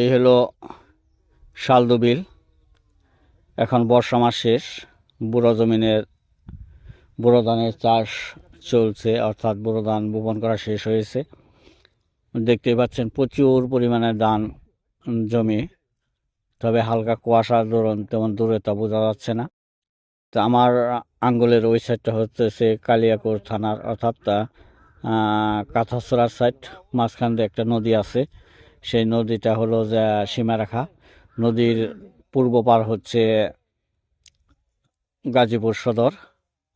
এই হলো শালদু বিল। এখন বর্ষা মাস শেষ, বুড়ো জমিনের, বুড়ো ধানের চাষ চলছে, অর্থাৎ বুড়ো ধান বপন করা শেষ হয়েছে। দেখতেই পাচ্ছেন প্রচুর পরিমাণে ধান জমি, তবে হালকা কুয়াশার দরুন তেমন দূরে তা বোঝা যাচ্ছে না। তো আমার আঙ্গুলের ওই সাইডটা হচ্ছে কালিয়াকুর থানার, অর্থাৎ কাঁথাছড়ার সাইড মাঝখান দিয়ে একটা নদী আছে। সেই নদীটা হলো যে সীমারেখা নদীর পূর্ব পার হচ্ছে গাজীপুর সদর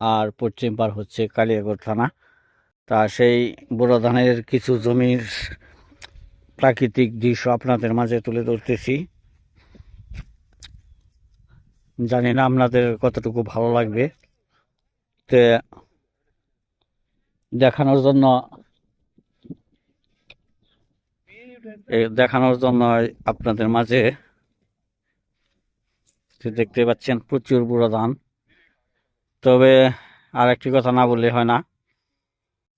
আর পশ্চিম পার হচ্ছে কালিয়াগড় থানা। তা সেই বুড়ো ধানের কিছু জমির প্রাকৃতিক দৃশ্য আপনাদের মাঝে তুলে ধরতেছি। জানি না আপনাদের কতটুকু ভালো লাগবে। তে দেখানোর জন্য দেখানোর জন্য আপনাদের মাঝে দেখতে পাচ্ছেন প্রচুর বুড়ো ধান। তবে আর একটি কথা না বললে হয় না,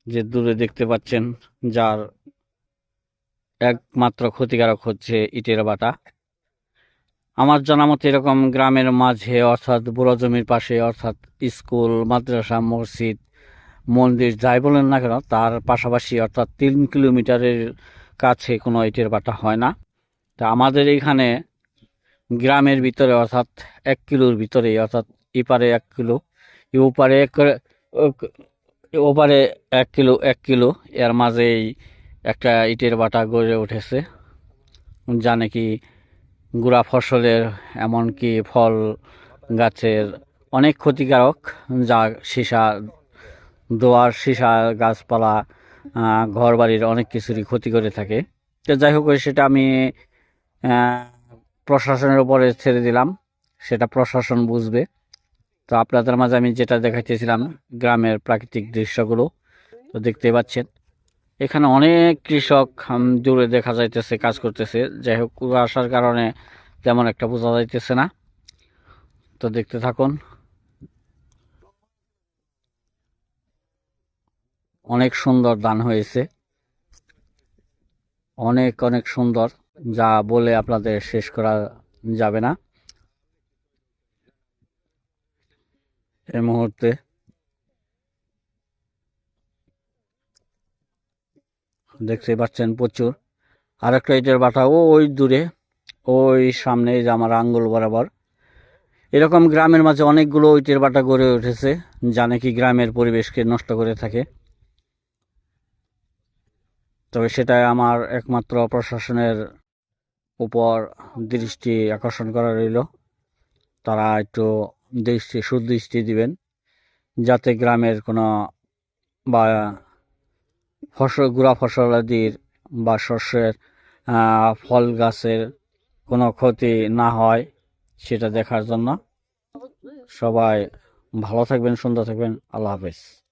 যে দূরে দেখতে পাচ্ছেন যার একমাত্র ক্ষতিকারক হচ্ছে ইটের বাটা। আমার জানা মতে এরকম গ্রামের মাঝে, অর্থাৎ বুড়ো জমির পাশে, অর্থাৎ স্কুল, মাদ্রাসা, মসজিদ, মন্দির যাই বলেন না কেন, তার পাশাপাশি অর্থাৎ তিন কিলোমিটারের কাছে কোনো ইটের বাটা হয় না। তা আমাদের এইখানে গ্রামের ভিতরে অর্থাৎ এক কিলোর ভিতরে অর্থাৎ এপারে এক কিলো ওপারে এক ওপারে এক কিলো এক কিলো, এর মাঝেই একটা ইটের বাটা গড়ে উঠেছে। যা নাকি গুড়া ফসলের এমনকি ফল গাছের অনেক ক্ষতিকারক, যা সীসা, দোয়ার সীসা গাছপালা ঘর বাড়ির অনেক কিছুরই ক্ষতি করে থাকে। তো যাই হোক সেটা আমি প্রশাসনের উপরে ছেড়ে দিলাম। সেটা প্রশাসন বুঝবে। তো আপনাদের মাঝে আমি যেটা দেখাইতেছিলাম, গ্রামের প্রাকৃতিক দৃশ্যগুলো, তো দেখতে পাচ্ছেন। এখানে অনেক কৃষক দূরে দেখা যাইতেছে, কাজ করতেছে। যাই হোক আসার কারণে তেমন একটা বোঝা যাইতেছে না। তো দেখতে থাকুন। অনেক সুন্দর দান হয়েছে। অনেক অনেক সুন্দর। যা বলে আপনাদের শেষ করা যাবে না। এই মুহূর্তে দেখতে পাচ্ছেন প্রচুর। আর একটা ইটের বাটা, ও, ওই দূরে, ওই সামনে যে আমার আঙ্গুল বরাবর। এরকম গ্রামের মাঝে অনেকগুলো ইটের বাটা গড়ে উঠেছে। যা নাকি গ্রামের পরিবেশকে নষ্ট করে থাকে। তবে সেটা আমার একমাত্র প্রশাসনের উপর দৃষ্টি আকর্ষণ করা রইল। তারা একটু দৃষ্টি, সুদৃষ্টি দিবেন, যাতে গ্রামের কোনো বা ফসল, গুড়া ফসলাদির বা শস্যের ফল গাছের কোনো ক্ষতি না হয় সেটা দেখার জন্য। সবাই ভালো থাকবেন, সুন্দর থাকবেন। আল্লাহ হাফেজ।